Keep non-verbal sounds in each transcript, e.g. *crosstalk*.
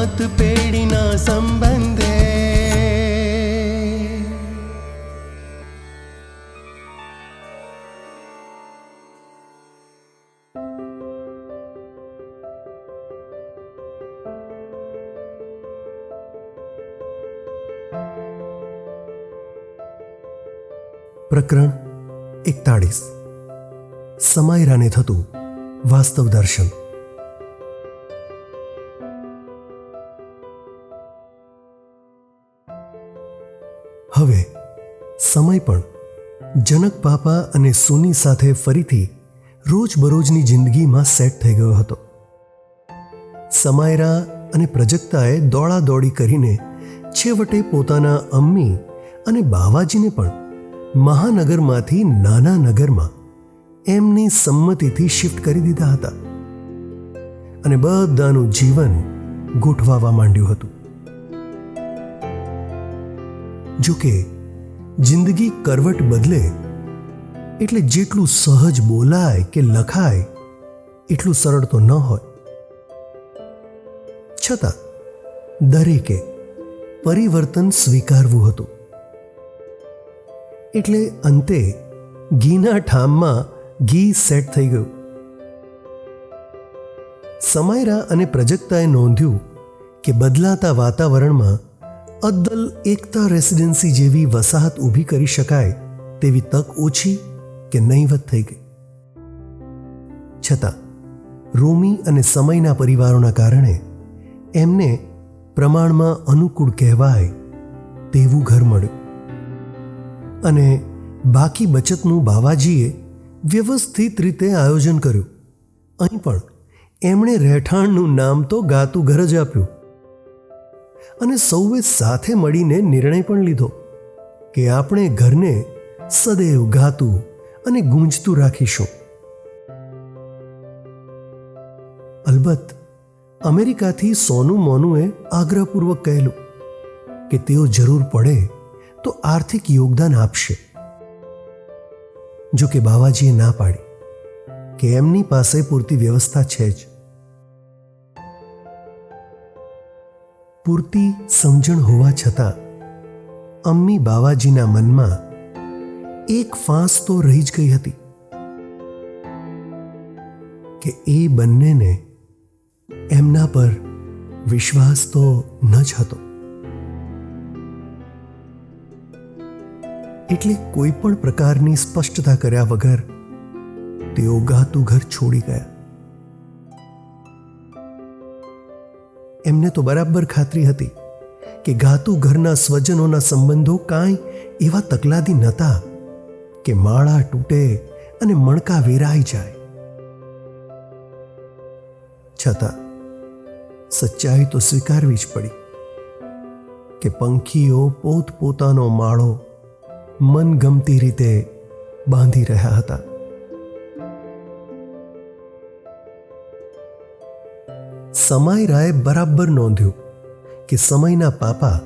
સાત પેઢીના સંબંધે પ્રકરણ એકતાળીસ સમાયરાને થતું વાસ્તવ દર્શન હવે સમય પણ. જનક પાપા અને સુની સાથે ફરીથી રોજબરોજની જિંદગીમાં સેટ થઈ ગયો હતો. સમાયરા અને પ્રજક્તાએ દોડાદોડી કરીને છેવટે પોતાના અમ્મી અને બાવાજીને પણ મહાનગરમાંથી નાના નગરમાં એમની સંમતિથી શિફ્ટ કરી દીધા હતા. અને બધાનું જીવન ગોઠવાવા માંડ્યું હતું. જો કે, જિંદગી કરવટ બદલે, એટલે જેટલું સહજ બોલાય કે લખાય, એટલું સરળ તો ન હોય. છતાં, દરેકે પરિવર્તન સ્વીકારવું હતું. એટલે અંતે ઘીના ઠામમાં ઘી સેટ થઈ ગયું. સમાયરા અને પ્રજક્તાએ નોંધ્યું કે બદલાતા વાતાવરણમાં અદ્દલ એકતા રેસિડેન્સી જેવી વસાહત ઊભી કરી શકાય તેવી તક ઓછી કે નહીવત થઈ ગઈ? છતાં, રોમી અને સમયના પરિવારોના કારણે એમને પ્રમાણમાં અનુકૂળ કહેવાય તેવું ઘર મળ્યું. અને બાકી બચતનું બાવાજીએ વ્યવસ્થિત રીતે આયોજન કર્યું. અહીં પણ એમણે રહેઠાણનું નામ તો ગાતું ઘર જ આપ્યું. અને સૌએ સાથે મળીને નિર્ણય પણ લીધો કે આપણે ઘરને સદૈવ ગાતું અને ગુંજતું રાખીશું. અલબત્ત, અમેરિકાથી સોનું મોનુએ આગ્રહપૂર્વક કહેલું કે તેઓ જરૂર પડે તો આર્થિક યોગદાન આપશે. જો કે બાવાજીએ ના પાડી કે એમની પાસે પૂરતી વ્યવસ્થા છે જ. પૂરતી સમજણ હોવા છતાં, અમ્મી બાવાજીના મનમાં એક ફાંસ તો રહી જ ગઈ હતી કે એ બંનેને એમના પર વિશ્વાસ તો ન જ હતો. એટલે કોઈ પણ પ્રકારની સ્પષ્ટતા કર્યા વગર તેઓ ગાતું ઘર છોડી ગયા. એમને તો બરાબર ખાતરી હતી કે ગાતું ઘરના સ્વજનોના સંબંધો કાંઈ એવા તકલાદી નહોતા કે માળા તૂટે અને મણકા વેરાઈ જાય. છતાં સચ્ચાઈ તો સ્વીકારવી જ પડી કે પંખીઓ પોતપોતાનો માળો મનગમતી રીતે બાંધી રહ્યા હતા. સમાયરાએ બરાબર નોંધ્યું કે સમયના પાપા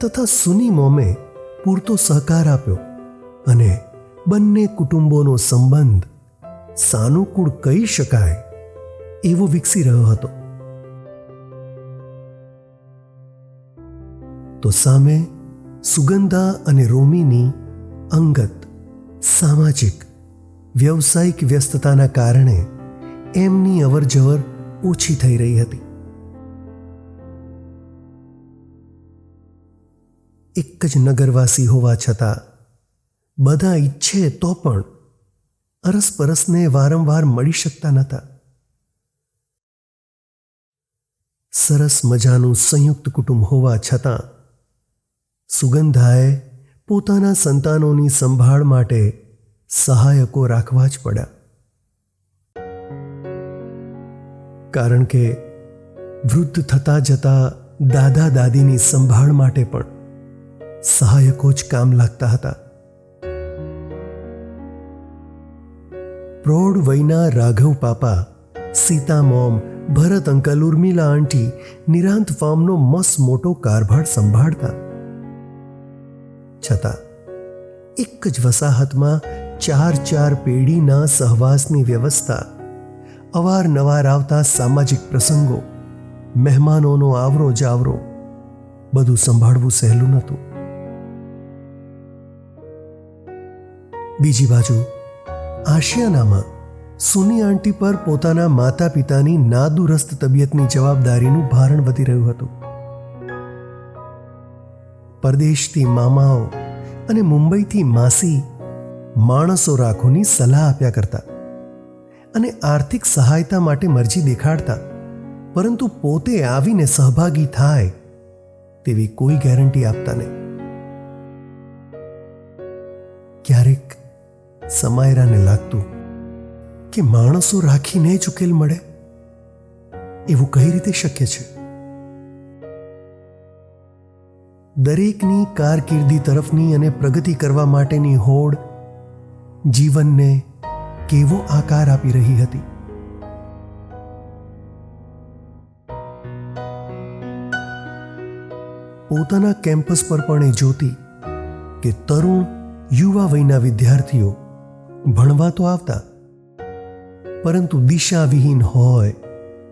તથા સુની મોમે પૂરતો સહકાર આપ્યો અને બંને કુટુંબોનો સંબંધ સાનુકૂળ કહી શકાય એવો વિકસી રહ્યો હતો. તો સામે સુગંધા અને રોમીની અંગત સામાજિક, વ્યવસાયિક વ્યસ્તતાના કારણે એમની અવરજવર ઓછી થઈ રહી હતી. એક જ નગરવાસી હોવા છતાં બધા ઈચ્છે તો પણ અરસપરસને વારંવાર મળી શકતા નહોતા. સરસ મજાનું સંયુક્ત કુટુંબ હોવા છતાં સુગંધાએ પોતાના સંતાનોની સંભાળ માટે સહાયકો રાખવા જ પડ્યા. કારણ કે વૃદ્ધ થતા જતા દાદા દાદીની સંભાળ માટે પણ સહાયકો જ કામ લાગતા હતા પ્રૌઢ વયના Raghav papa Sita mom Bharat uncle Urmila aunty Nirant ફાર્મનો મસ્ત મોટો કારભાર સંભાળતા છતાં એક જ વસાહતમાં ચાર ચાર પેઢીના સહવાસની વ્યવસ્થા અવારનવાર આવતા સામાજિક પ્રસંગો મહેમાનોનો આવરો જાવરો બધું સંભાળવું સહેલું નહોતું બીજી બાજુ, આશિયાનામાં સુની આંટી પર પોતાના માતા પિતાની નાદુરસ્ત તબિયતની જવાબદારીનું ભારણ વધી રહ્યું હતું. પરદેશથી મામાઓ અને મુંબઈથી માસી માણસો રાખોની સલાહ આપ્યા કરતા અને આર્થિક સહાયતા માટે મરજી દેખાડતા, પરંતુ પોતે આવીને સહભાગી થાય તેવી કોઈ ગેરંટી આપતા નહીં. ક્યારેક સમાયરાને લાગતું કે માણસો રાખીને જ ઉકેલ મળે? એવું કઈ રીતે શક્ય છે? દરેકની કારકિર્દી તરફની અને પ્રગતિ કરવા માટેની હોડ જીવનને કેવો આકાર આપી રહી હતી? પોતાના કેમ્પસ પર પણ એ જોતી કે તરુણ યુવા વયના વિદ્યાર્થીઓ ભણવા તો આવતા, પરંતુ દિશાવિહીન હોય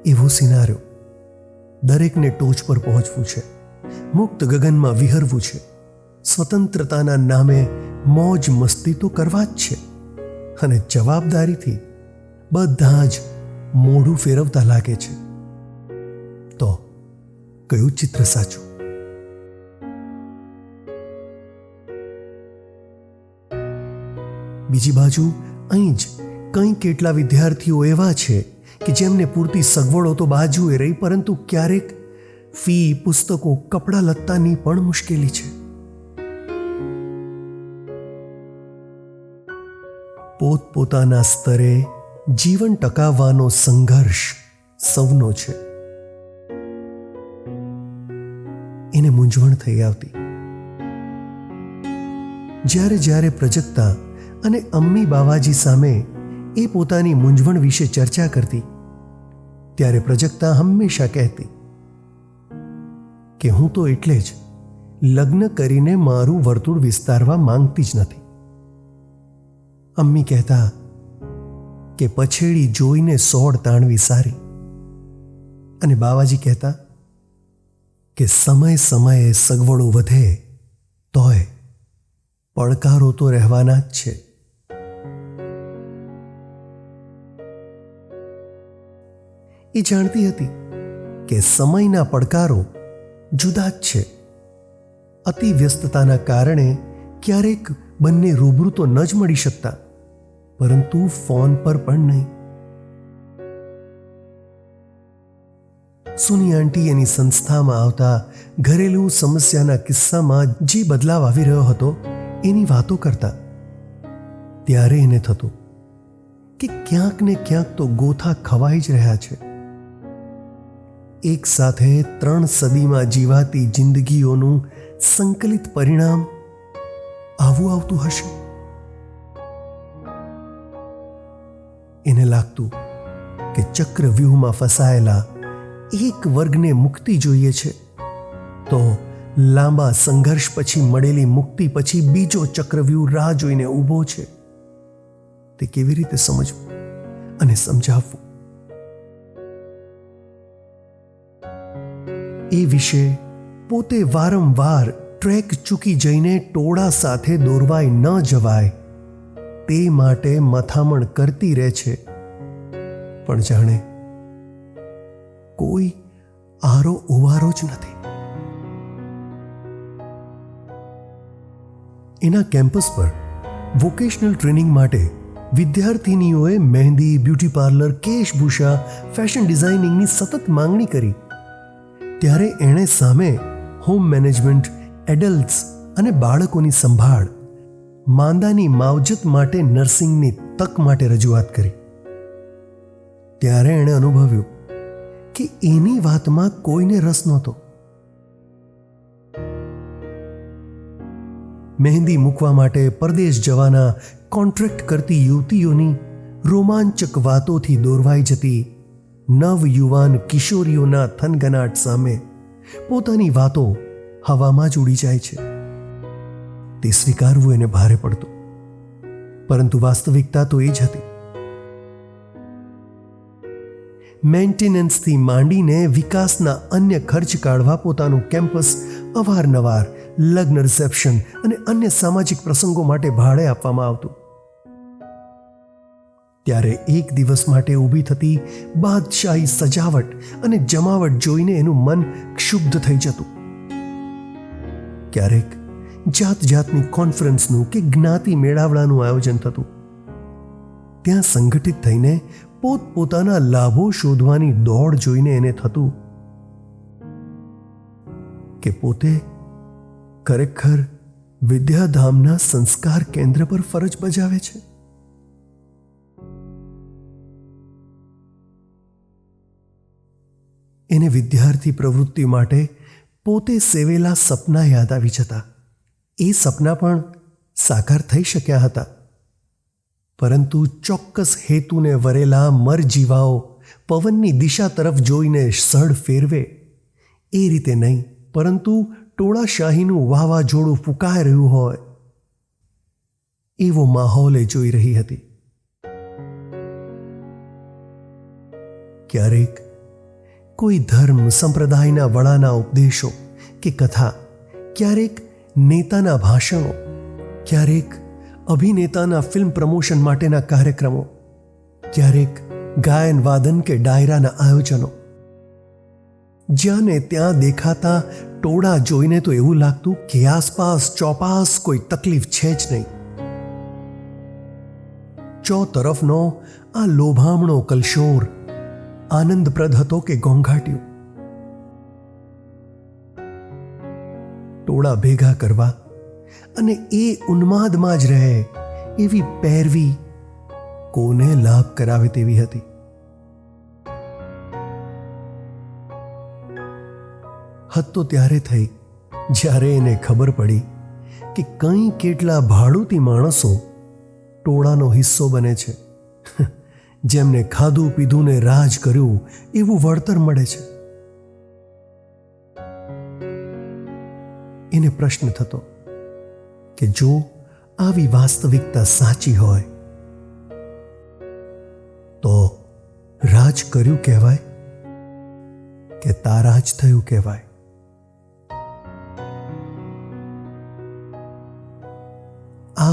એવો સિનાર્યો દરેકને ટોચ પર પહોંચવું છે. મુક્ત ગગનમાં વિહરવું છે. સ્વતંત્રતાના નામે મોજ મસ્તી તો કરવા જ છે. અને જવાબદારીથી બધા જ મોઢું ફેરવતા લાગે છે. તો કયું ચિત્ર સાચું? બીજી બાજુ અહીં જ કંઈ કેટલા વિદ્યાર્થીઓ એવા છે કે જેમને પૂરતી સગવડો તો બાજુએ રહી, પરંતુ ક્યારેક ફી, પુસ્તકો, કપડાં લત્તાની પણ મુશ્કેલી છે. પોતપોતાના સ્તરે જીવન ટકાવવાનો સંઘર્ષ સૌનો છે. એને મૂંઝવણ થઈ આવતી. જ્યારે જ્યારે પ્રજક્તા અને અમ્મી બાવાજી સામે એ પોતાની મૂંઝવણ વિશે ચર્ચા કરતી. ત્યારે પ્રજક્તા હંમેશા કહેતી, કે હું તો એટલે જ લગ્ન કરીને મારું વર્તુળ વિસ્તારવા માંગતી જ નથી. અમ્મી કહેતા, કે પછેડી જોઈને સોડ તાણવી સારી. અને બાવાજી કહેતા, કે સમય સમયે સગવડો વધે તોય પડકારો તો રહેવાના જ છે. એ જાણતી હતી કે સમયના પડકારો જુદા જ છે. અતિ વ્યસ્તતાના કારણે ક્યારેક બંને રૂબરૂ તો ન જ મળી શકતા, પરંતુ ફોન પર પણ નહીં. સુની આંટી એની સંસ્થામાં આવતા ઘરેલું સમસ્યાના કિસ્સામાં જે બદલાવ આવી રહ્યો હતો એની વાતો કરતા ત્યારે એને થતું કે ક્યાંક ને ક્યાંક તો ગોથા ખવાઈ જ રહ્યા છે. એક સાથે ત્રણ સદીમાં જીવાતી જિંદગીઓનું સંકલિત પરિણામ આવું આવતું હશે? એને લાગતું કે ચક્રવ્યૂહમાં ફસાયેલા એક વર્ગને મુક્તિ જોઈએ છે. તો લાંબા સંઘર્ષ પછી મળેલી મુક્તિ પછી બીજો ચક્રવ્યૂહ રાહ જોઈને ઊભો છે. તે કેવી રીતે સમજવું અને સમજાવવું? એ વિશે પોતે વારંવાર ટ્રેક ચૂકી જઈને ટોળા સાથે દોરવાય ન જવાય, તે માટે મથામણ કરતી રહે છે. પણ જાણે કોઈ આરો ઉવારો જ નથી. એના કેમ્પસ પર વોકેશનલ ટ્રેનિંગ માટે વિદ્યાર્થિનીઓએ મહેંદી, બ્યુટી પાર્લર, કેશભૂષા, ફેશન ડિઝાઇનિંગની સતત માંગણી કરી. ત્યારે એણે સામે હોમ મેનેજમેન્ટ, એડલ્ટ્સ અને બાળકોની સંભાળ, માંદાની માવજત માટે નર્સિંગની તક માટે રજૂઆત કરી. ત્યારે એણે અનુભવ્યું કે એની વાતમાં કોઈને રસ નહોતો. મહેંદી મૂકવા માટે પરદેશ જવાના કોન્ટ્રાક્ટ કરતી યુવતીઓની રોમાંચક વાતોથી દોરવાઈ જતી નવ યુવાન કિશોરીઓના થનગનાટ સામે પોતાની વાતો હવામાં જ ઉડી જાય છે. તે સ્વીકારવું એને ભારે પડતું, પરંતુ વાસ્તવિકતા તો એ જ હતી. મેન્ટેનન્સથી માંડીને વિકાસના અન્ય ખર્ચ કાઢવા પોતાનું કેમ્પસ અવારનવાર લગ્ન રિસેપ્શન અને અન્ય સામાજિક પ્રસંગો માટે ભાડે આપવામાં આવતું. ત્યારે એક દિવસ માટે ઊભી થતી બાદશાહી સજાવટ અને જમાવટ જોઈને એનું મન ક્ષુબ્ધ થઈ જતું. ક્યારેક જાત જાતની કોન્ફરન્સનું કે જ્ઞાતિ મેળાવડાનું આયોજન થતું. ત્યાં સંગઠિત થઈને પોતપોતાના લાભો શોધવાની દોડ જોઈને એને થતું કે પોતે ખરેખર વિદ્યાધામના સંસ્કાર કેન્દ્ર પર ફરજ બજાવે છે? એને વિદ્યાર્થી પ્રવૃત્તિ માટે પોતે સેવેલા સપના યાદ આવી જતા. એ સપના પણ સાકાર થઈ શક્યા હતા. પરંતુ ચોક્કસ હેતુને વરેલા મરજીવાઓ પવનની દિશા તરફ જોઈને સળ ફેરવે એ રીતે નહીં. પરંતુ ટોળાશાહીનું વાવાઝોડું ફૂંકાઈ રહ્યું હોય, એવો માહોલ એ જોઈ રહી હતી. ક્યારેક કોઈ ધર્મ સંપ્રદાયના વડાના ઉપદેશો કે કથા, ક્યારેક નેતાના ભાષણો, ક્યારેક અભિનેતાના ફિલ્મ પ્રમોશન માટેના કાર્યક્રમો, ક્યારેક ગાયન વાદન કે ડાયરાના આયોજનો. જ્યાં ને ત્યાં દેખાતા ટોળા જોઈને તો એવું લાગતું કે આસપાસ ચોપાસ કોઈ તકલીફ છે જ નહીં. ચો તરફનો આ લોભામણો કલશોર આનંદપ્રદ હતો કે ઘોંઘાટ્યું ટોળા ભેગા કરવા અને એ ઉન્માદમાં જ રહે એવી પહેરવી કોને લાભ કરાવે તેવી હતી. હદ તો ત્યારે થઈ, જ્યારે એને ખબર પડી કે કંઈ કેટલા ભાડુતી માણસો ટોળાનો હિસ્સો બને છે. *laughs* જેમને ખાધું પીધું ને રાજ કર્યું એવું વળતર મળે છે. એને પ્રશ્ન થતો કે જો આવી વાસ્તવિકતા સાચી હોય, તો રાજ કર્યું કહેવાય કે તારાજ થયું કહેવાય?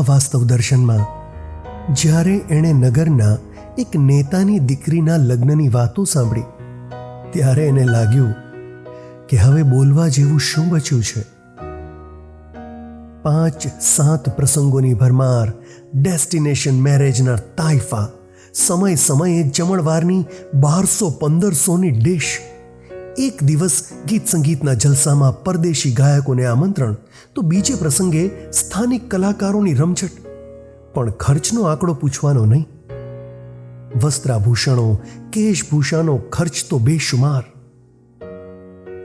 વાસ્તવ દર્શનમાં, જ્યારે એણે નગરના એક નેતાની દીકરીના લગ્નની વાતો સાંભળી, ત્યારે એને લાગ્યું કે હવે બોલવા જેવું શું બચ્યું છે. પાંચ સાત પ્રસંગોની ભરમાર, ડેસ્ટિનેશન મેરેજના તાઇફા, સમય સમયે જમણવારની બારસો પંદરસોની ડિશ એક દિવસ ગીત સંગીતના જલસામાં પરદેશી ગાયકોને આમંત્રણ, તો બીજે પ્રસંગે સ્થાનિક કલાકારોની રમઝટ પણ ખર્ચનો આંકડો પૂછવાનો નહીં. વસ્ત્રાભૂષણો કેશભૂષાનો ખર્ચ તો બેશુમાર.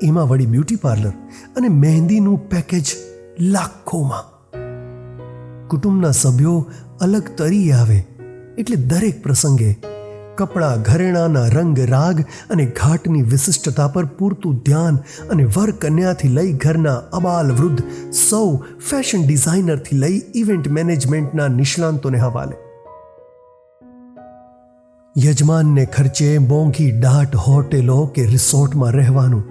એમાં વળી બ્યુટી પાર્લર અને મહેંદીનું પેકેજ લાખોમાં. કુટુંબના સભ્યો અલગ તરી આવે, એટલે દરેક પ્રસંગે કપડાં, ઘરેણાના રંગ, રાગ અને ઘાટની વિશિષ્ટતા પર પૂરતું ધ્યાન અને વર કન્યાથી લઈ ઘરના અબાલ વૃદ્ધ સૌ ફેશન ડિઝાઇનરથી લઈ ઇવેન્ટ મેનેજમેન્ટના નિષ્ણાંતોને હવાલે. યજમાનને ખર્ચે મોંઘી ડાટ હોટેલો કે રિસોર્ટમાં રહેવાનું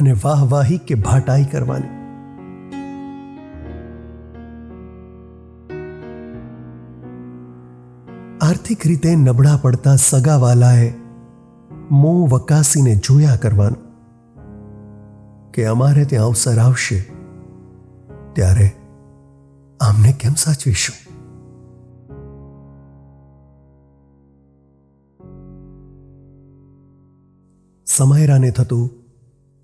અને વાહવાહી કે ભાટાઈ કરવાની. આર્થિક રીતે નબળા પડતા સગાવાલાએ મોં વકાસીને જોયા કરવાનું કે અમારે ત્યાં અવસર આવશે ત્યારે આમને કેમ સાચવીશું? સમયરાને થતું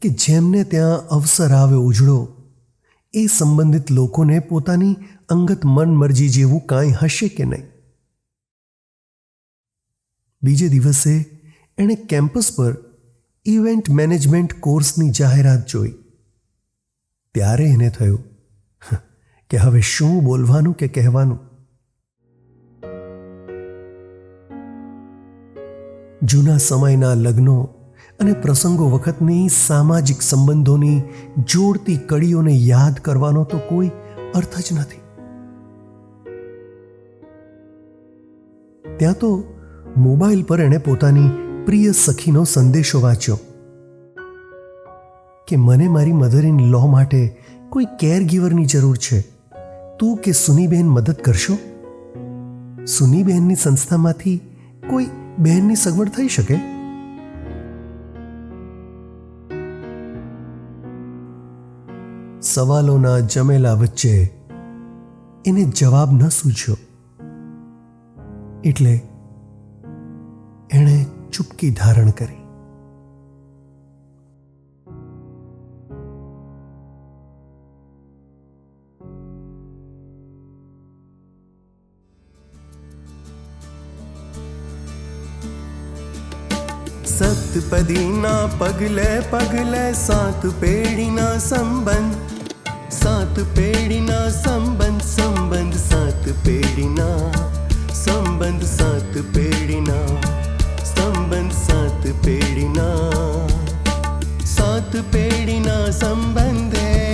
કે જેમને ત્યાં અવસર આવે ઉજળો, એ સંબંધિત લોકોને પોતાની અંગત મનમરજી જેવું કાંઈ હશે કે નહીં? બીજે દિવસે એણે કેમ્પસ પર ઇવેન્ટ મેનેજમેન્ટ કોર્સની જાહેરાત જોઈ. ત્યારે એને થયું કે હવે શું બોલવાનું કે કહેવાનું? જૂના સમયના લગ્નો અને પ્રસંગો વખતની સામાજિક સંબંધોની જોડતી કડીઓને યાદ કરવાનો તો કોઈ અર્થ જ નથી. ત્યાં તો મોબાઈલ પર એણે પોતાની પ્રિય સખીનો સંદેશો વાંચ્યો કે મને મારી મધર ઇન લો માટે કોઈ કેર ગીવરની જરૂર છે. તું કે સુનીબેન મદદ કરશો? સુનીબેનની સંસ્થામાંથી કોઈ બહેનની સગવડ થઈ શકે? સવાલોના જમેલા વચ્ચે એને જવાબ ન સૂઝ્યો. એટલે એણે ચૂપકી ધારણ કરી. સતપદીના પગલે પગલે સાત પેઢીના સંબંધ, સાત પેઢીના સંબંધ સંબંધ સાત પેઢીના, સંબંધ સાત પેઢીના. સંબંધ સાત પેઢીના સાત પેઢીના સંબંધે